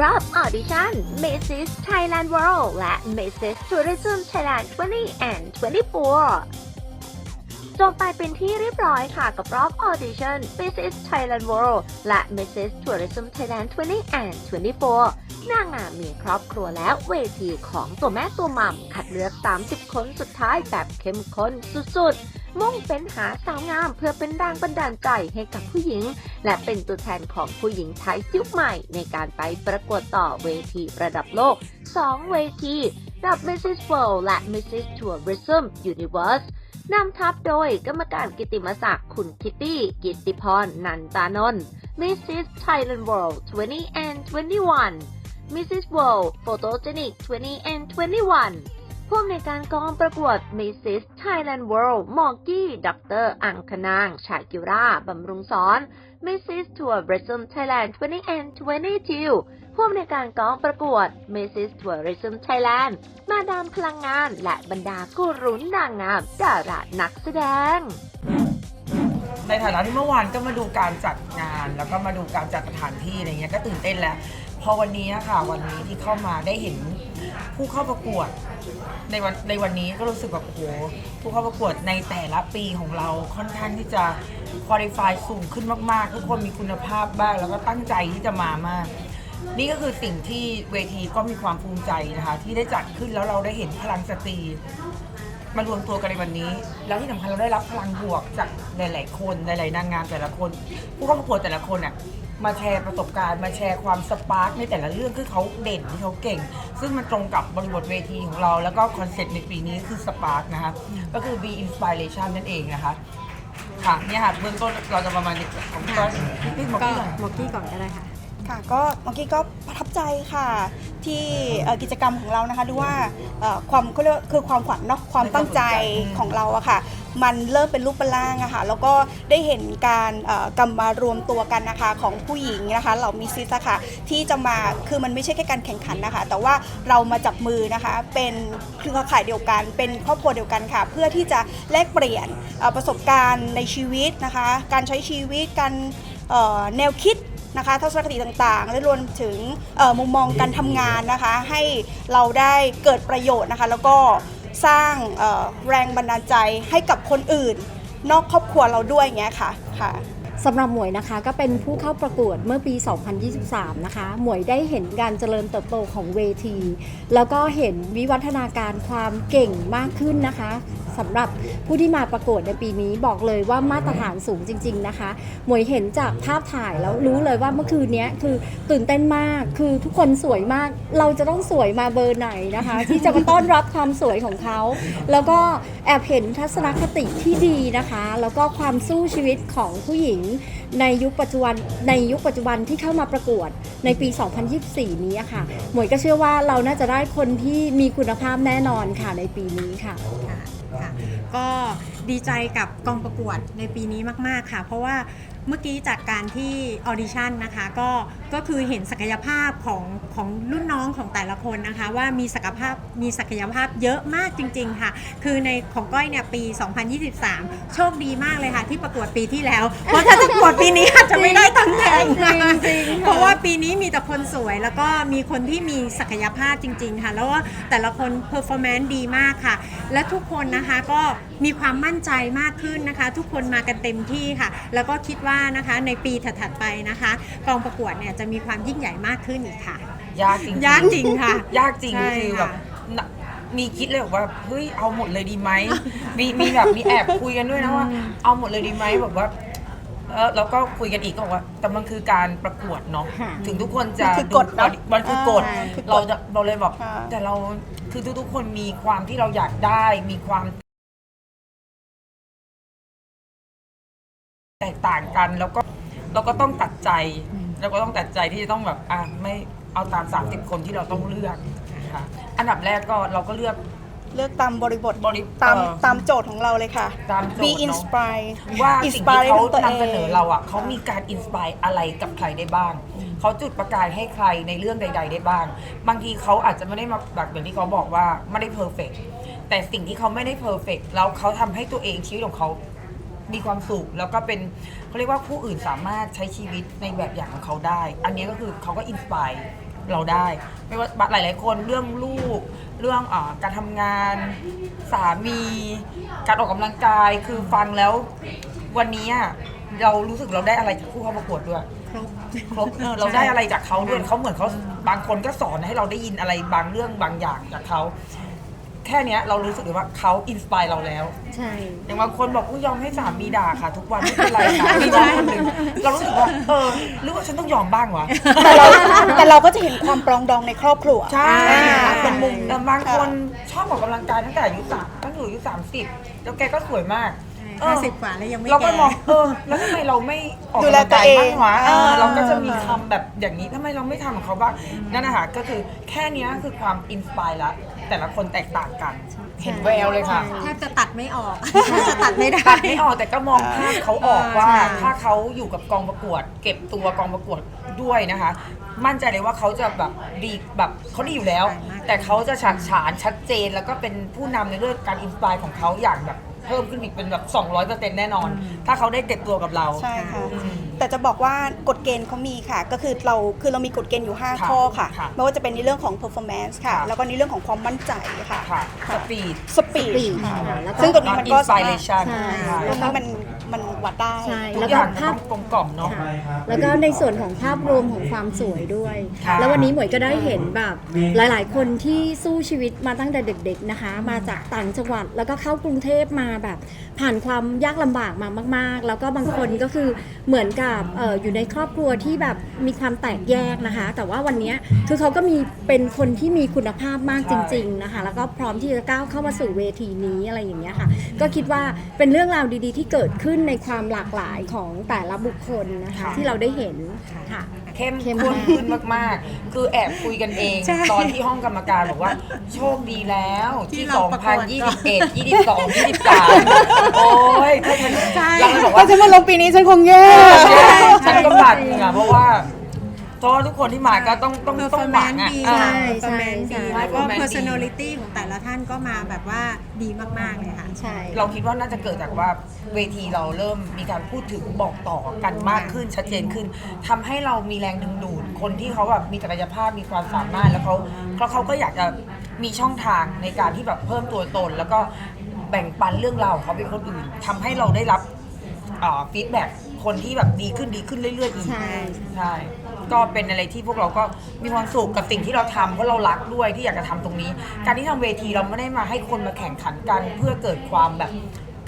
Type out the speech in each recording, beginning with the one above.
รอบออดิชั่น Mrs. Thailand World และ Mrs. Tourism Thailand 20 and 24 จบไปเป็นที่เรียบร้อยค่ะกับรอบออดิชั่น Mrs. Thailand World และ Mrs. Tourism Thailand 20 and 24 นางงามมีครอบครัวแล้วเวทีของตัวแม่ตัวมัมคัดเลือก 30 คนสุดท้ายแบบเข้มข้นสุดๆ มุ่งเป็นหาสาวงาม เพื่อเป็นแรงบันดาลใจให้กับผู้หญิง และเป็นตัวแทนของผู้หญิงไทยยุคใหม่ ในการไปประกวดต่อเวทีระดับโลก 2 เวทีกับ Mrs. World และ Mrs. Tourism Universe นำทัพโดยกรรมการกิติมศักดิ์คุณคิตตี้ กิตติพร นันตานนท์ Mrs. Thailand World 20 and 21 Mrs. World Photogenic 20 and 21 ผู้อำนวยการกองประกวด Mrs. Thailand World มอร์กี้ ดร อังคนาง ชากิราบำรุงสอน Mrs. Tourism Thailand 20 and 22ผู้อำนวยการกองประกวด Mrs. Tourism Thailand มาดามพลังงาน และบรรดากูรุนนางงาม ดารานักแสดงในฐานะที่เมื่อวานก็มาดูการจัดงาน แล้วก็มาดูการจัดสถานที่อะไรเงี้ยก็ตื่นเต้นแล้ว พอวันนี้ค่ะวันนี้ที่เข้ามาได้เห็น ผู้เข้าประกวดในวันในวันนี้ก็รู้สึกแบบโอ้โหผู้เข้าประกวดในแต่ละปีของเราค่อนข้างที่จะคุริฟายสูงขึ้นมากๆ ทุกคนมีคุณภาพบ้างแล้วก็ตั้งใจที่จะมามาก นี่ก็คือสิ่งที่เวทีก็มีความภูมิใจนะคะ ที่ได้จัดขึ้นแล้วเราได้เห็นพลังสตรี มารวมตัวกันในวันนี้ แล้วที่สำคัญเราได้รับพลังบวกจากหลาย ๆ คนหลายๆนางงามแต่ละคน ผู้เข้าประกวดแต่ละคนอะมาแชร์ประสบการณ์มาแชร์ความสปาร์กในแต่ละเรื่องที่เขาเด่นที่เขาเก่ง ซึ่งมันตรงกับบริบทเวทีของเรา แล้วก็คอนเซ็ปต์ในปีนี้คือสปาร์กนะคะก็คือ be inspiration นั่นเองนะคะ ค่ะเนี่ยค่ะเบื้องต้นเราจะประมาณนี้ของพี่ก้อยพี่ปิ๊กบอกก็พี่หน่อย มอกกี้ก่อนก็ได้ค่ะ ค่ะก็เมื่อกี้ก็ประทั บใจค่ะที่กิจกรรมของเรานะคะดูว่าความเขาเรียกคือความฝันเนาะความตั้งใจของเราอะค่ะ มันเริ่มเป็นรูปเป็นร่างอะค่ะแล้วก็ได้เห็นการกำมารวมตัวกันนะคะของผู้หญิงนะคะเหล่ามิสซิสะค่ะที่จะมาคือมันไม่ใช่แค่การแข่งขันนะคะ แต่ว่าเรามาจับมือนะคะเป็นเครือข่ายเดียวกัน เป็นครอบครัวเดียวกันค่ะ เพื่อที่จะแลกเปลี่ยนประสบการณ์ในชีวิตนะคะ การใช้ชีวิตการแนวคิด นะคะทัศนคติต่างๆ และรวมถึงมุมมองการทำงานนะคะ ให้เราได้เกิดประโยชน์นะคะ แล้วก็สร้างแรงบันดาลใจให้กับคนอื่น นอกครอบครัวเราด้วยอย่างเงี้ยค่ะค่ะ สำหรับหมวยนะคะก็เป็นผู้เข้าประกวดเมื่อปี 2023 นะคะ หมวยได้เห็นการเจริญเติบโตของเวที แล้วก็เห็นวิวัฒนาการความเก่งมากขึ้นนะคะสำหรับผู้ที่มาประกวดในปีนี้บอกเลยว่ามาตรฐานสูงจริง ๆนะคะ หมวยเห็นจากภาพถ่ายแล้วรู้เลยว่าเมื่อคืนนี้คือตื่นเต้นมาก คือทุกคนสวยมาก เราจะต้องสวยมาเบอร์ไหนนะคะ ที่จะมาต้อนรับความสวยของเขา แล้วก็แอบเห็นทัศนคติที่ดีนะคะ แล้วก็ความสู้ชีวิตของผู้หญิงในยุคปัจจุบันในยุคปัจจุบันที่เข้ามาประกวดในปี 2024 นี้ค่ะ หมวยก็เชื่อว่าเราน่าจะได้คนที่มีคุณภาพแน่นอนค่ะในปีนี้ค่ะค่ะค่ะก็ดีใจกับกองประกวดในปีนี้มาก ๆ ค่ะ เพราะว่า เมื่อกี้จากการที่ออดิชั่นนะคะก็ก็คือเห็นศักยภาพของของรุ่นน้องของแต่ละคนนะคะ ว่ามีศักยภาพมีศักยภาพเยอะมากจริง ๆ ค่ะ คือในของก้อยเนี่ยปี 2023 โชคดีมากเลยค่ะ ที่ประกวดปีที่แล้ว เพราะถ้าจะประกวดปีนี้อาจจะไม่ได้ตำแหน่งจริงๆค่ะเพราะว่าปีนี้มีแต่คนสวยแล้วก็มีคนที่มีศักยภาพจริง ๆ ค่ะ แล้วว่าแต่ละคนเพอร์ฟอร์แมนซ์ดีมากค่ะ และทุกคนนะคะก็มีความมั่นใจมากขึ้นนะคะ ทุกคนมากันเต็มที่ค่ะ แล้วก็คิดว่านะคะในปีถัดๆไปนะคะ กองประกวดเนี่ยจะมีความยิ่งใหญ่มากขึ้นอีกค่ะ ยากจริงๆยากจริงค่ะยากจริงใช่คือแบบค่ะ น่ะมีคิดเลยแบบว่าเฮ้ยเอาหมดเลยดีไหมมีมีแบบมีแอบคุยกันด้วยนะว่า เอาหมดเลยดีไหมแบบว่าเออแล้วก็คุยกันอีกก็บอกว่า แต่มันคือการประกวดเนาะค่ะถึงทุกคนจะมันคือกฎเนอะดูมันคือกฎอ่าคือกฎเราจะเราเลยแบบค่ะ แต่เราคือทุกๆคนมีความที่เราอยากได้มีความ แตกต่างกันแล้วก็เราก็ต้องตัดใจเราก็ต้องตัดใจที่จะต้องแบบอะไม่เอาตาม 30 คนที่เราต้องเลือกค่ะอันดับแรกก็เราก็เลือก เลือกตามบริบทบริตามเอ่อตามโจทย์ของเราเลยค่ะ ตามโจทย์ be เนอะ inspired ว่าสิ่งที่ inspire เขาตัวเองนำเสนอเราอะเขามีการอินสปายอะไรกับใครได้บ้าง เขาจุดประกายให้ใครในเรื่องใด ๆ ได้บ้าง บางทีเขาอาจจะไม่ได้มาแบบอย่างที่เขาบอกว่าไม่ได้เพอร์เฟกแต่สิ่งที่เขาไม่ได้เพอร์เฟกแล้วเขาทำให้ตัวเองชีวิตของเขา มีความสุขแล้วก็เป็นเขาเรียกว่าผู้อื่นสามารถใช้ชีวิตในแบบอย่างของเขาได้ อันนี้ก็คือเขาก็อินสปายเราได้ ไม่ว่าหลาย ๆ คนเรื่องลูก เรื่องอาการทำงาน สามี การออกกำลังกายคือฟังแล้ววันนี้อะเรารู้สึกเราได้อะไรจากผู้เข้าประกวดด้วย ครบ ครบเออเราได้อะไรจากเขาด้วยเขาเหมือนเขาบางคนก็สอนให้เราได้ยินอะไรบางเรื่องบางอย่างจากเขา แค่เนี้ยเรารู้สึกเลยว่าเขาอินสปายเราแล้ว ใช่ อย่างบางคนบอกกูยอมให้สามีด่าค่ะ ทุกวันไม่เป็นไรนะมีน้องคนหนึ่งเรารู้สึกว่าเออหรือว่าฉันต้องยอมบ้างวะแต่เราแต่เราก็จะเห็นความปรองดองในครอบครัว ใช่อ่าเป็นมุมแต่บางคนชอบออกกำลังกายตั้งแต่อายุสามตั้งแต่อายุสามสิบแล้วแกก็สวยมากเออห้าสิบกว่าแล้วยังไม่เราก็แก่มองเออแล้วทำไมเราไม่ออกดูกำแลลังตัวกายเองบ้างวะเอออ่าเราก็จะมีคำแบบอย่างนี้ทำไมเราไม่ทำของเขาบ้างนั่นนะคะก็คือแค่เนี้ยคือความอินสปายละ แต่ละคนแตกต่างกัน เห็นแววเลยค่ะ แทบจะตัดไม่ออกแทบจะตัดไม่ได้ ตัดไม่ออกแต่ก็มองภาพเขาออกว่า ใช่ ถ้าเขาอยู่กับกองประกวด เก็บตัวกองประกวดด้วยนะคะ มั่นใจเลยว่าเขาจะแบบดีแบบเขาดีอยู่แล้ว แต่เขาจะฉาดฉานชัดเจนแล้วก็เป็นผู้นำในเรื่องการอินสปายของเขาอย่างแบบ เพิ่มขึ้นอีกเป็นแบบ 200%แน่นอน ถ้าเขาได้เก็บตัวกับเรา ใช่ค่ะ อืมแต่จะบอกว่ากฎเกณฑ์เขามีค่ะ ก็คือเราคือเรามีกฎเกณฑ์อยู่ ค่ะ5 ข้อค่ะ ค่ะไม่ว่าจะเป็นในเรื่องของ performance ค่ะ ค่ะ แล้วก็ในเรื่องของความมั่นใจค่ะ ค่ะสปีด speed speed ค่ะค่ะแล้วก็ ซึ่งตรงนี้มันก็สามารถ inspiration ใช่ใช่ตรงนี้มันมันวัดได้ใช่ทุแล้กวอก็ย่างมันภาต้พองกลมกล่อมเนาะ ค่ะแล้วก็ในส่วนของภาพรวมของความสวยด้วย ค่ะแล้ววันนี้หมวยก็ได้เห็นแบบหลาย ๆ คนที่สู้ชีวิตมาตั้งแต่เด็ก ๆ นะคะ มาจากต่างจังหวัดแล้วก็เข้ากรุงเทพมาแบบ ผ่านความยากลำบากมามาก ๆ แล้วก็บางคนก็คือเหมือนกับเอออยู่ในครอบครัวที่แบบมีความแตกแยกนะคะ แต่ว่าวันเนี้ยคือเขาก็มีเป็นคนที่มีคุณภาพมากจริง ๆ นะคะ แล้วก็พร้อมที่จะก้าวเข้ามาสู่เวทีนี้อะไรอย่างเงี้ยค่ะ ก็คิดว่าเป็นเรื่องราวดี ๆ ที่เกิดขึ้นในความหลากหลายของแต่ละบุคคลนะคะค่ะที่เราได้เห็นค่ะ เข้มเข้มข้นมากขึ้นมาก ๆ คือแอบคุยกันเอง ใช่ ตอนที่ห้องกรรมการบอกว่า โชคดีแล้ว ที่ ที่เราประกวด 2021 22 23 โอ้ยถ้าฉันใช่เราเลยบอกถ้าว่าฉันมาลงปีนี้ฉันคงแย่ ฉันก็บาดเหงื่อเพราะว่า เพราะว่าทุกคนที่มาก็ต้องต้องต้องหวัง performance อะดีอ่าใช่ performance ใช่ดี ใช่ แล้วก็ performance ดี personality ของแต่ละท่านก็มาแบบว่าดีมาก ๆ เลยค่ะ ใช่ เราคิดว่าน่าจะเกิดจากว่าเวทีเราเริ่มมีการพูดถึงบอกต่อกันมากขึ้นชัดเจนขึ้นทำให้เรามีแรงดึงดูด คนที่เขาแบบมีศักยภาพมีความสามารถแล้วเขาเพราะเขาก็อยากจะมีช่องทางในการที่แบบเพิ่มตัวตน แล้วก็แบ่งปันเรื่องราวของเขาเป็นคนอื่นทำให้เราได้รับฟีดแบ็คนที่แบบดีขึ้นดีขึ้นเรื่อยๆอีกใช่ ใช่ ก็เป็นอะไรที่พวกเราก็มีความสุขกับสิ่งที่เราทำเพราะเรารักด้วยที่อยากจะทำตรงนี้ การที่ทำเวทีเราไม่ได้มาให้คนมาแข่งขันกัน เพื่อเกิดความแบบ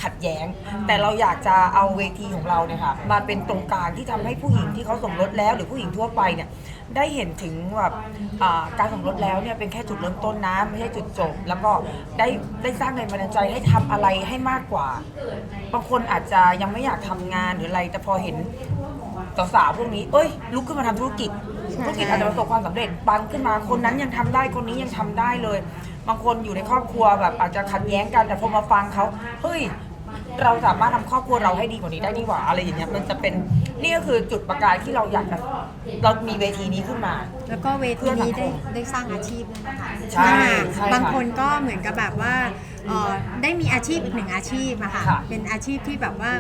ขัดแย้ง แต่เราอยากจะเอาเวทีของเราเนี่ยค่ะมาเป็นตรงกลางที่ทำให้ผู้หญิงที่เขาสมรสแล้ว หรือผู้หญิงทั่วไปเนี่ยได้เห็นถึงแบบอ่าการสมรสแล้วเนี่ยเป็นแค่จุดเริ่มต้นนะไม่ใช่จุดจบ แล้วก็ได้ได้สร้างแรงบันดาลใจให้ทำอะไรให้มากกว่า บางคนอาจจะยังไม่อยากทำงานหรืออะไร แต่พอเห็น สาวๆพวกนี้ เอ้ย ลุกขึ้นมาทำธุรกิจใช่ธุรกิจอาจจะประสบความสำเร็จปังขึ้นมา คนนั้นยังทำได้คนนี้ยังทำได้เลย บางคนอยู่ในครอบครัวแบบอาจจะขัดแย้งกันแต่พอมาฟังเขาเฮ้ยเราสามารถทำครอบครัวเราให้ดีกว่านี้ได้นี่หว่าอะไรอย่างเงี้ยมันจะเป็นนี่ก็คือจุดประกายที่เราอยากจะเรามีเวทีนี้ขึ้นมา แล้วก็เวทีนี้ได้เพื่อสังคมได้สร้างอาชีพด้วยนะคะใช่ใช่ค่ะบางคนก็เหมือนกับแบบว่าเอ่อได้มีอาชีพอีกหนึ่งอาชีพอะค่ะ ค่ะเป็นอาชีพที่แบบว่า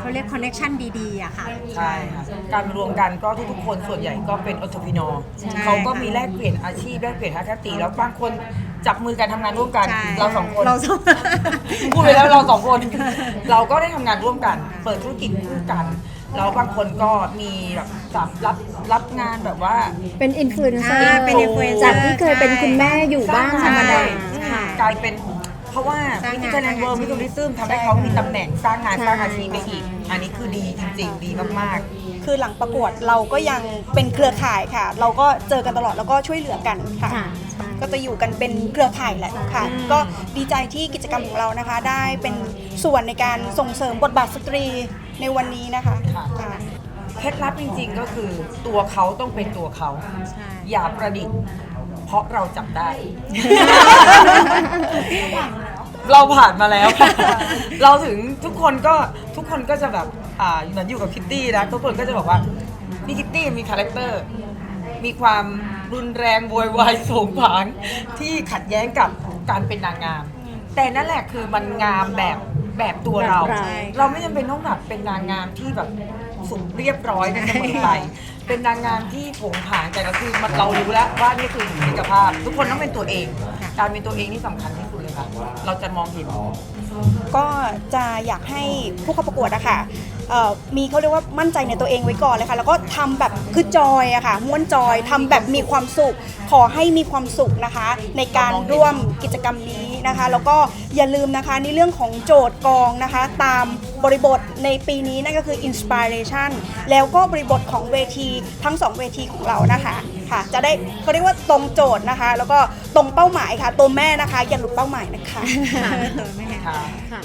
เขาเรียกคอนเน็ชันดีๆอะค่ะ ใช่ค่ะการรวมกันก็ทุกๆคนส่วนใหญ่ก็เป็นอ t ต p พินอใช่เขาก็มีแลกเปลี่ยนอาชีพแลกเปลี่ยนทัศนคติแล้วบางคนจับมือกันทำงานร่วมกัน ใช่เราสองคนเราสองพูดไปแล้วเราสองคน เราก็ได้ทำงานร่วมกัน เปิดธุรกิจคู่กันแล้วบางคนก็มีแบบรับรับรับงานแบบว่า เป็นอินฟลูเอนเซออ่าร์เป็น influencer จากที่เคยเป็นคุณแม่อยู่บ้านธรรมดาใช่ ค่ะ กลายเป็น เพราะว่าสร้างวิงานธีการเวิร์สร้างอาชีมิพทูริซึมทำให้เขามีตำแหน่งสร้างงานใช่สร้างอาชีพไปอีก อันนี้คือดีจริงๆ ดีมากคือหลังประกวดเราก็ยังเป็นเครือข่ายค่ะ เราก็เจอกันตลอดแล้วก็ช่วยเหลือกันค่ะค่ะใช่ก็จะอยู่กันเป็นเครือข่ายแหละค่ะอืมก็ดีใจที่กิจกรรมของเรานะคะ ได้เป็นส่วนในการส่งเสริมบทบาทสตรีในวันนี้นะคะค่ะๆเคล็ดลับจริงๆก็คือตัวเขาต้องเป็นตัวเขาใช่อย่าประดิษฐ์ เพราะเราจับได้ เราผ่านมาแล้ว เราถึงทุกคนก็ทุกคนก็จะแบบอ่าเหมือนอยู่กับคิตตี้นะทุกคนก็จะบอกว่าพี่คิตตี้มีคาแรคเตอร์ มีความรุนแรงโวยวายโสงผางที่ขัดแย้งกับการเป็นนางงาม แต่นั่นแหละคือมันงามแบบแบบตัวเรา แบบเรา เราไม่จำเป็นต้องแบบเป็นนางงามที่แบบสุดเรียบร้อยนะเสมอไป เป็นนางงามที่ผงผางแต่ก็คือมันเรารู้แล้วว่านี่คือบุคลิกภาพ ทุกคนต้องเป็นตัวเอง การเป็นตัวเองนี่สำคัญที่สุดเลยค่ะ เราจะมองเห็น ก็จะอยากให้ผู้เข้าประกวดอะค่ะเอ่อมีเขาเรียกว่ามั่นใจในตัวเองไว้ก่อนเลยค่ะ แล้วก็ทำแบบคือจอยอะค่ะม้วนจอยทำแบบมีความสุข ขอให้มีความสุขนะคะ ในการร่วมกิจกรรมนี้ นะคะ แล้วก็อย่าลืมนะคะในเรื่องของโจทย์กองนะคะ ตามบริบทในปีนี้นั่นก็คือ inspiration แล้วก็บริบทของเวทีทั้งสองเวทีของเรานะคะค่ะจะได้เขาเรียกว่าตรงโจทย์นะคะ แล้วก็ตรงเป้าหมายค่ะ ตัวแม่นะคะอย่าหลุดเป้าหมายนะคะไม่แน่ค่ะค่ะ